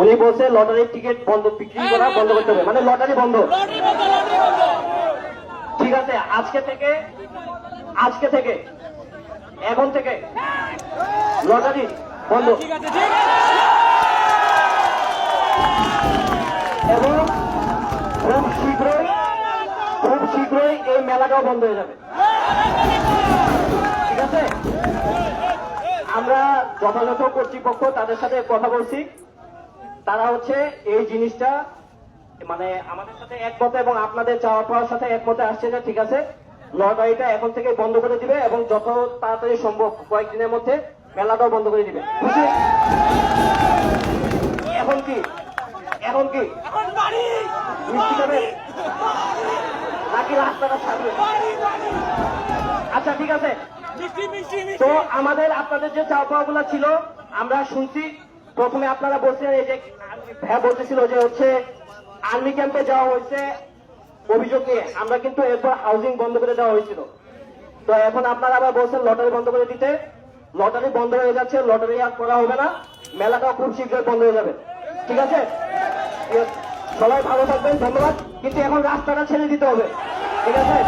উনি বলছে লটারির টিকিট বন্ধ বিক্রি করা বন্ধ করতে হবে। মানে লটারি বন্ধ। ঠিক আছে আজকে থেকে আজকে থেকে এখন থেকে লটারি বন্ধ। এবং খুব শীঘ্রই খুব শীঘ্রই এই মেলাটাও বন্ধ হয়ে যাবে। ঠিক আছে? আমরা যথাযথ কর্তৃপক্ষ তাদের সাথে কথা বলছি। তারা হচ্ছে এই জিনিসটা মানে আমাদের সাথে একমত এবং আপনাদের চাওয়া পাওয়ার সাথে একমতে আসছে যে ঠিক আছে লটারিটা এখন থেকে বন্ধ করে দিবে এবং যত তাড়াতাড়ি সম্ভব কয়েকদিনের মধ্যে মেলাটাও বন্ধ করে দিবে। এখন কি? এখন কি? মিষ্টি নাকি রাস্তাটা ছাড়বে? আচ্ছা ঠিক আছে। তো আমাদের আপনাদের যে চাওয়া পাওয়া গুলা ছিল আমরা শুনছি। প্রথমে আপনারা বলছেন এই যে হ্যাঁ বলতেছিল যে হচ্ছে আর্মি ক্যাম্পে যাওয়া হয়েছে অভিযোগ নিয়ে। আমরা কিন্তু এরপর হাউজিং বন্ধ করে দেওয়া হয়েছিল। তো এখন আপনারা আবার বলছেন লটারি বন্ধ করে দিতে। লটারি বন্ধ হয়ে যাচ্ছে লটারি আর করা হবে না। মেলাটাও খুব শীঘ্রই বন্ধ হয়ে যাবে। ঠিক আছে। সবাই ভালো থাকবেন, ধন্যবাদ। কিন্তু এখন রাস্তাটা ছেড়ে দিতে হবে। ঠিক আছে?